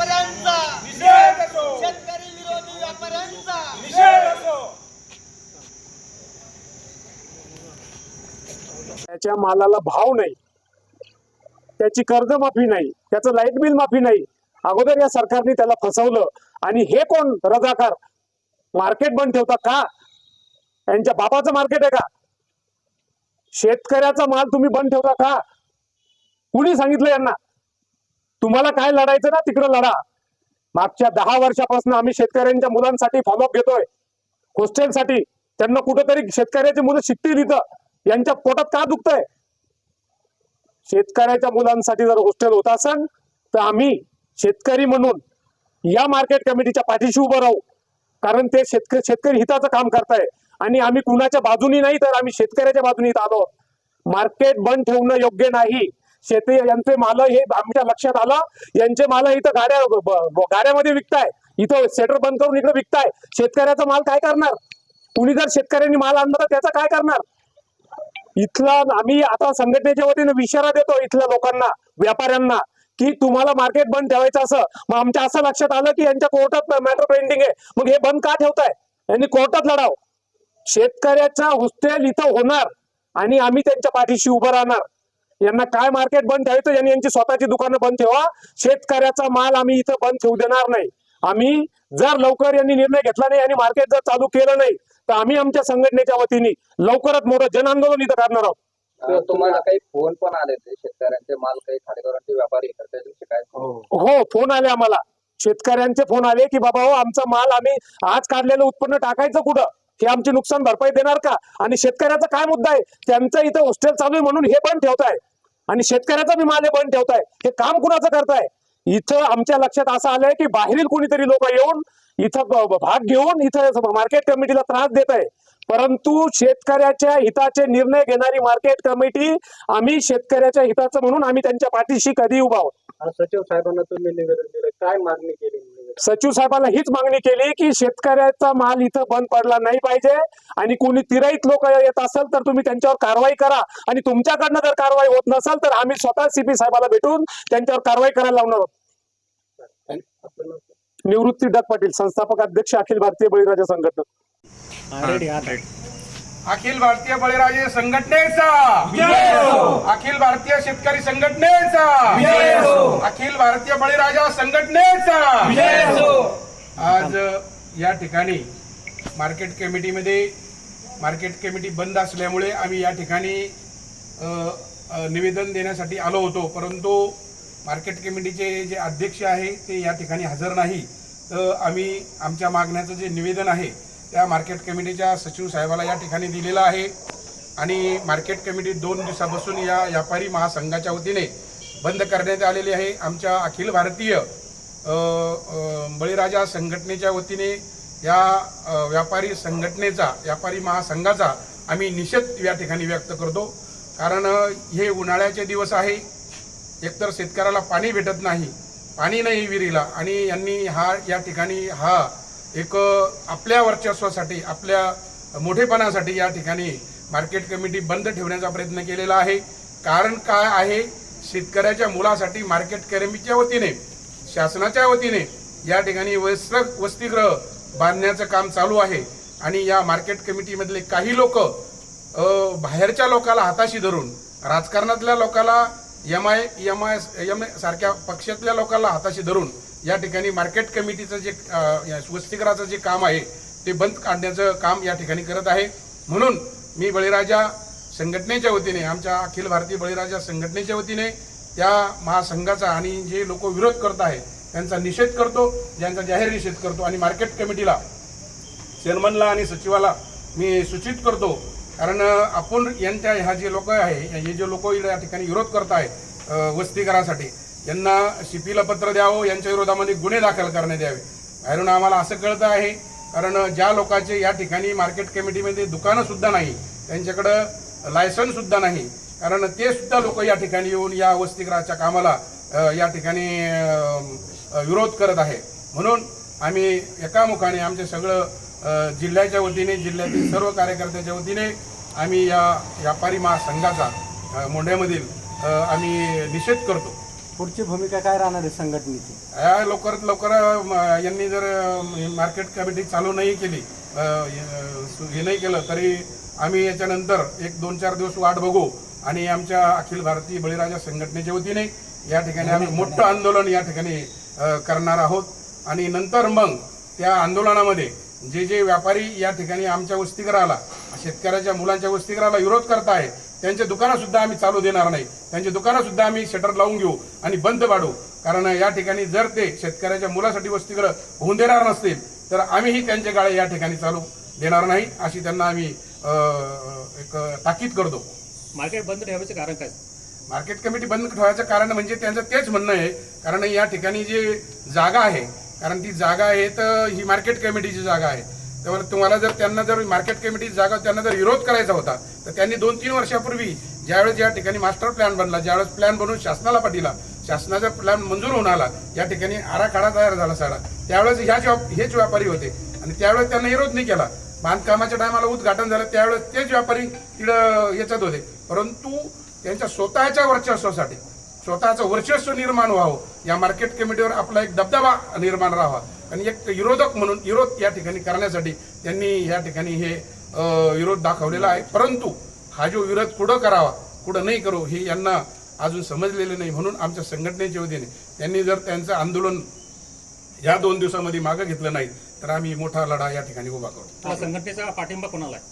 व्यापाऱ्यांचा. निषेध असो. शेतकरी विरोधी व्यापाऱ्यांचा. निषेध असो. त्याच्या मालाला भाव नाही. त्याची कर्जमाफी नाही. त्याचं लाइट बिल माफी नाही. अगोदर या सरकारने त्याला फसवलं. आणि हे कोण? रजाकार. मार्केट बंद ठेवता का? यांच्या बापाचं मार्केट आहे का? शेतकऱ्याचा माल तुम्ही बंद ठेवता का? कुणी सांगितलं यांना? तुम्हाला काय लढायचं ना तिकडं लढा. मागच्या दहा वर्षापासून आम्ही शेतकऱ्यांच्या मुलांसाठी फॉलोअप घेतोय. हॉस्टेलसाठी त्यांना कुठंतरी शेतकऱ्याची मुलं शिकतील इथं यांच्या पोटात का दुखतंय? शेतकऱ्याच्या मुलांसाठी जर हॉस्टेल होत असेल तर आम्ही शेतकरी म्हणून या मार्केट कमिटीच्या पाठीशी उभं राहू. कारण ते शेतकरी शेतकरी हिताचं काम करताय. आणि आम्ही कुणाच्या बाजूनी नाही तर आम्ही शेतकऱ्याच्या बाजूनी इथं आलो. मार्केट बंद ठेवणं योग्य नाही. शेती यांचे माल हे आमच्या लक्षात आलं. यांचे माल इथं गाड्या गाड्यामध्ये विकताय. इथं सेटर बंद करून इकडे विकताय. शेतकऱ्याचा माल काय करणार? कुणी जर शेतकऱ्यांनी माल आणला तर त्याचा काय करणार? इथला आम्ही आता संघटनेच्या वतीने इशारा देतो इथल्या लोकांना व्यापाऱ्यांना की तुम्हाला मार्केट बंद ठेवायचं असं. मग आमच्या असं लक्षात आलं की यांच्या कोर्टात मॅटर पेंडिंग आहे. मग हे बंद का ठेवताय? यांनी कोर्टात लढाव. शेतकऱ्याचा हुस्टेल इथं होणार आणि आम्ही त्यांच्या पाठीशी उभं राहणार. यांना काय मार्केट बंद ठेवायचं यांनी यांची स्वतःची दुकानं बंद ठेवा. शेतकऱ्याचा माल आम्ही इथं बंद ठेवू देणार नाही. आम्ही जर लवकर यांनी निर्णय घेतला नाही आणि मार्केट जर चालू केलं नाही तर आम्ही आमच्या संघटनेच्या वतीने लवकरात मोठं जन आंदोलन इथं करणार आहोत. तुम्हाला काही फोन पण आले ते शेतकऱ्यांचे माल काही खाडेकरांचे व्यापारी हो फोन आले आम्हाला. शेतकऱ्यांचे फोन आले की बाबा हो आमचा माल आम्ही आज काढलेलं उत्पन्न टाकायचं कुठं? हे आमची नुकसान भरपाई देणार का? आणि शेतकऱ्याचा काय मुद्दा आहे? त्यांचं इथं हॉस्टेल चालू आहे म्हणून हे बंद ठेवताय. आणि शेतकऱ्याचा बी माले हे बंद ठेवताय. हे काम कुणाचं करताय? इथं आमच्या लक्षात असं आलंय की बाहेरील कोणीतरी लोक येऊन इथं भाग घेऊन इथं मार्केट कमिटीला त्रास देत आहे परंतु शेतकऱ्याच्या हिताचे निर्णय घेणारी मार्केट कमिटी आम्ही शेतकऱ्याच्या हिताचं म्हणून आम्ही त्यांच्या पाठीशी कधी उभा आहोत. सचिव साहेबांना तुम्ही निवेदन दिलं. काय मागणी केली? सचिव साहेबांना हीच मागणी केली की शेतकऱ्याचा माल इथं बंद पडला नाही पाहिजे आणि कोणी तिराईत लोक येत असेल तर तुम्ही त्यांच्यावर कारवाई करा. आणि तुमच्याकडनं जर कारवाई होत नसेल तर आम्ही स्वतः सीपी साहेबाला भेटून त्यांच्यावर कारवाई करायला लावणार आहोत? निवृत्ती डग पाटील संस्थापक अध्यक्ष अखिल भारतीय बळीराजा संघटना. अखिल भारतीय बळीराजे संघटनेचा. अखिल भारतीय शेतकरी संघटनेचा. अखिल भारतीय बळीराजा संघटनेचा. आज या ठिकाणी मार्केट कमिटीमध्ये मार्केट कमिटी बंद असल्यामुळे आम्ही या ठिकाणी निवेदन देण्यासाठी आलो होतो. परंतु मार्केट कमिटीचे जे अध्यक्ष आहे ते या ठिकाणी हजर नाही. तर आम्ही आमच्या मागण्याचं जे निवेदन आहे त्या मार्केट कमिटीच्या सचिव साहेबाला या ठिकाणी दिलेला आहे. आणि मार्केट कमिटी दोन दिवसापासून या व्यापारी महासंघाच्या वतीने बंद करण्यात आलेली आहे. आमच्या अखिल भारतीय बळीराजा संघटनेच्या वतीने या व्यापारी संघटनेचा व्यापारी महासंघाचा आम्ही निषेध या ठिकाणी व्यक्त करतो. कारण हे उन्हाळ्याचे दिवस आहे. एकतर शेतकऱ्याला पाणी भेटत नाही पाणी नाही विहिरीला. आणि यांनी हा या ठिकाणी हा एक आपल्या वर्चस्वासाठी आपल्या मोठेपणासाठी या ठिकाणी मार्केट कमिटी बंद ठेवण्याचा प्रयत्न केलेला आहे. कारण काय आहे? शेतकऱ्याच्या मुलासाठी मार्केट कमिटीच्या वतीने शासनाच्या वतीने या ठिकाणी वस्त्र वसतिगृह बांधण्याचं काम चालू आहे. आणि या मार्केट कमिटीमधले काही लोक बाहेरच्या लोकाला हाताशी धरून राजकारणातल्या लोकाला M I M I M सारख्या पक्षातल्या लोकांना हाताशी धरून या ठिकाणी मार्केट कमिटीचं जे स्वस्तिकराचं या जे काम आहे ते बंद काढण्याचं काम या ठिकाणी करत आहे. म्हणून मी बळीराजा संघटनेच्या वतीने आमच्या अखिल भारतीय बळीराजा संघटनेच्या वतीने त्या महासंघाचा आणि जे लोक विरोध करत आहे त्यांचा निषेध करतो ज्यांचा जाहीर निषेध करतो आणि मार्केट कमिटीला चेअरमनला आणि सचिवाला मी सूचित करतो. कारण आपण यांच्या ह्या जे लोक आहे हे जे लोक या ठिकाणी विरोध करत आहे वस्तीकरासाठी यांना शिपीला पत्र द्यावं यांच्या विरोधामध्ये गुन्हे दाखल करण्यात यावे. बाहेरून आम्हाला असं कळतं आहे कारण ज्या लोकांचे या ठिकाणी मार्केट कमिटीमध्ये दुकानंसुद्धा नाही त्यांच्याकडं लायसनसुद्धा नाही कारण ते सुद्धा लोक या ठिकाणी येऊन या वसतिगृहाच्या कामाला या ठिकाणी विरोध करत आहे. म्हणून आम्ही एकामुखाने आमचे सगळं जिल्ह्याच्या वतीने जिल्ह्यातील सर्व कार्यकर्त्याच्या वतीने आम्ही या व्यापारी महासंघाचा मोंढ्यामधील आम्ही निषेध करतो. पुढची भूमिका काय राहणार आहे संघटनेची? या लवकरात लवकर यांनी जर मार्केट कमिटी चालू नाही केली हे हे नाही केलं तरी आम्ही याच्यानंतर एक दोन चार दिवस वाट बघू. आणि आमच्या अखिल भारतीय बळीराजा संघटनेच्या वतीने या ठिकाणी आम्ही मोठं आंदोलन या ठिकाणी करणार आहोत. आणि नंतर मग त्या आंदोलनामध्ये जे जे व्यापारी या ठिकाणी आमच्या वसतिगृहाला शेतकऱ्याच्या मुलांच्या वसतिगृहाला विरोध करताय त्यांचे दुकानं सुद्धा आम्ही चालू देणार नाही. त्यांची दुकानं सुद्धा आम्ही शटर लावून घेऊ आणि बंद पाडू कारण या ठिकाणी जर ते शेतकऱ्याच्या मुलासाठी वसतिगृह होऊन देणार नसतील तर आम्हीही त्यांचे गाळे या ठिकाणी चालू देणार नाही अशी त्यांना आम्ही एक ताकीद करतो. मार्केट बंद ठेवायचं कारण काय? मार्केट कमिटी बंद ठेवायचं कारण म्हणजे त्यांचं तेच म्हणणं आहे. कारण या ठिकाणी जी जागा आहे कारण ती जागा आहे तर ही मार्केट कमिटीची जागा आहे. त्यामुळे तुम्हाला जर त्यांना जर मार्केट कमिटी जागा त्यांना जर विरोध करायचा होता तर त्यांनी दोन तीन वर्षापूर्वी ज्यावेळेस या ठिकाणी मास्टर प्लॅन बनला ज्यावेळेस प्लॅन बनवून शासनाला पाठीला शासनाचा प्लॅन मंजूर होऊन आला या ठिकाणी आराखडा तयार झाला सारा त्यावेळेस ह्याच जॉब हेच व्यापारी होते. आणि त्यावेळेस त्यांना विरोध नाही केला. बांधकामाच्या टायमाला उद्घाटन झालं त्यावेळेस तेच व्यापारी तिकडं याच्यात होते. परंतु त्यांच्या स्वतःच्या वर्चस्वासाठी स्वतःचं वर्चस्व निर्माण व्हावं. या मार्केट कमिटीवर आपला एक दबदबा निर्माण राहावा. आणि एक विरोधक म्हणून विरोध या ठिकाणी करण्यासाठी त्यांनी या ठिकाणी हे विरोध दाखवलेला आहे. परंतु हा जो विरोध कुठं करावा कुठं नाही करू हे यांना अजून समजलेलं नाही म्हणून आमच्या संघटनेच्या वतीने त्यांनी जर त्यांचं आंदोलन या दोन दिवसामध्ये मागं घेतलं नाही तर आम्ही मोठा लढा या ठिकाणी उभा करू. संघटनेचा पाठिंबा कोणाला आहे?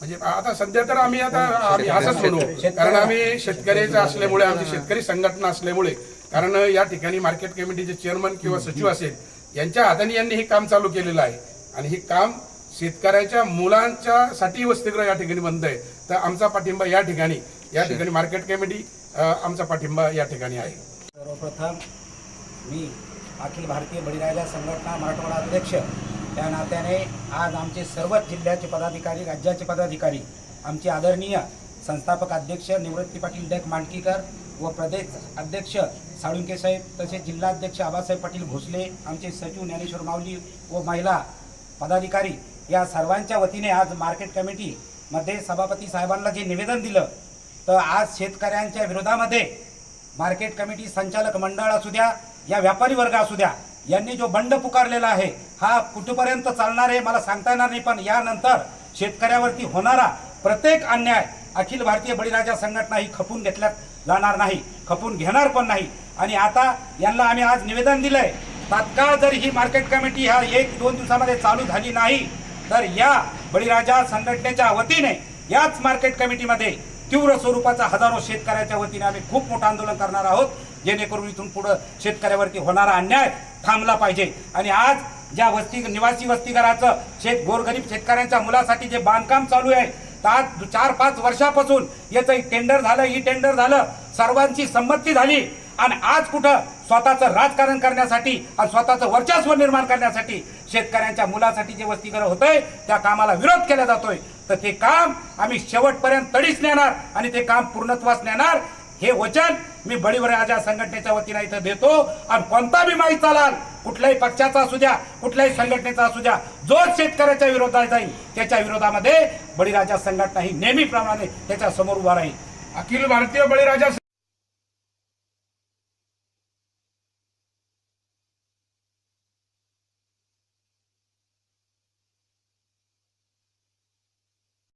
म्हणजे आता सध्या तर आम्ही आता आम्ही असंच म्हणू कारण आम्ही शेतकऱ्याचं असल्यामुळे आमची शेतकरी संघटना असल्यामुळे कारण या ठिकाणी मार्केट कमिटीचे चेअरमन किंवा सचिव असेल यांच्या हाताने यांनी हे काम चालू केलेलं आहे. आणि हे काम शेतकऱ्याच्या मुलांच्या साठी वसतिगृह या ठिकाणी बंद आहे. तर आमचा पाठिंबा या ठिकाणी या ठिकाणी मार्केट कमिटी आमचा पाठिंबा या ठिकाणी आहे. सर्वप्रथम मी अखिल भारतीय बळीराजा संघटना मराठवाडा अध्यक्ष. या नात्याने आज आमचे सर्वच जिल्ह्याचे पदाधिकारी राज्याचे पदाधिकारी आमचे आदरणीय संस्थापक अध्यक्ष निवृत्ती पाटील डेक मांडकीकर व प्रदेश अध्यक्ष साळुंके साहेब तसेच जिल्हाध्यक्ष आबासाहेब पाटील भोसले आमचे सचिव ज्ञानेश्वर माऊली व महिला पदाधिकारी या सर्वांच्या वतीने आज मार्केट कमिटीमध्ये सभापती साहेबांना जे निवेदन दिलं तर आज शेतकऱ्यांच्या विरोधामध्ये मार्केट कमिटी संचालक मंडळ असू द्या या व्यापारी वर्ग असू द्या यांनी जो बंड पुकारलेला आहे हा कुठपर्यंत चालणार आहे मला सांगता येणार नाही पण यानंतर शेतकऱ्यावरती होणारा प्रत्येक अन्याय अखिल भारतीय बळीराजा संघटना ही खपून घेतल्यात. जाणार नाही खपून घेणार पण नाही. आणि आता यांना आम्ही आज निवेदन दिलंय तात्काळ जर ही मार्केट कमिटी ह्या एक दोन दिवसामध्ये चालू झाली नाही तर या बळीराजा संघटनेच्या वतीने याच मार्केट कमिटीमध्ये तीव्र स्वरूपाचा हजारो शेतकऱ्याच्या वतीने आम्ही खूप मोठं आंदोलन करणार आहोत जेणेकरून इथून पुढं शेतकऱ्यावरती होणारा अन्याय थांबला पाहिजे. आणि आज ज्या वस्ती निवासी वस्तीघराचं शेत गोरगरीब शेतकऱ्यांच्या मुलासाठी जे बांधकाम चालू आहे तर आज चार पाच वर्षापासून याचं टेंडर झालं ही टेंडर झालं सर्वांची संमती झाली. आणि आज कुठं स्वतःचं राजकारण करण्यासाठी आणि स्वतःचं वर्चस्व निर्माण करण्यासाठी शेतकऱ्यांच्या मुलासाठी जे वस्तीगृह होतंय त्या कामाला विरोध केला जातोय. तर ते काम आम्ही शेवटपर्यंत तडीच नेणार आणि ते काम पूर्णत्वास नेणार. हे वचन मी बळीवराजा संघटनेच्या वतीने इथं देतो. आणि कोणता बी माहीत चालाल कुठल्याही पक्षाचा असू द्या कुठल्याही संघटनेचा असू द्या जो शेतकऱ्याच्या विरोधात जाईल त्याच्या विरोधामध्ये बळीराजा संघटना ही नेहमीप्रमाणे त्याच्यासमोर उभा राहील. अखिल भारतीय बळीराजा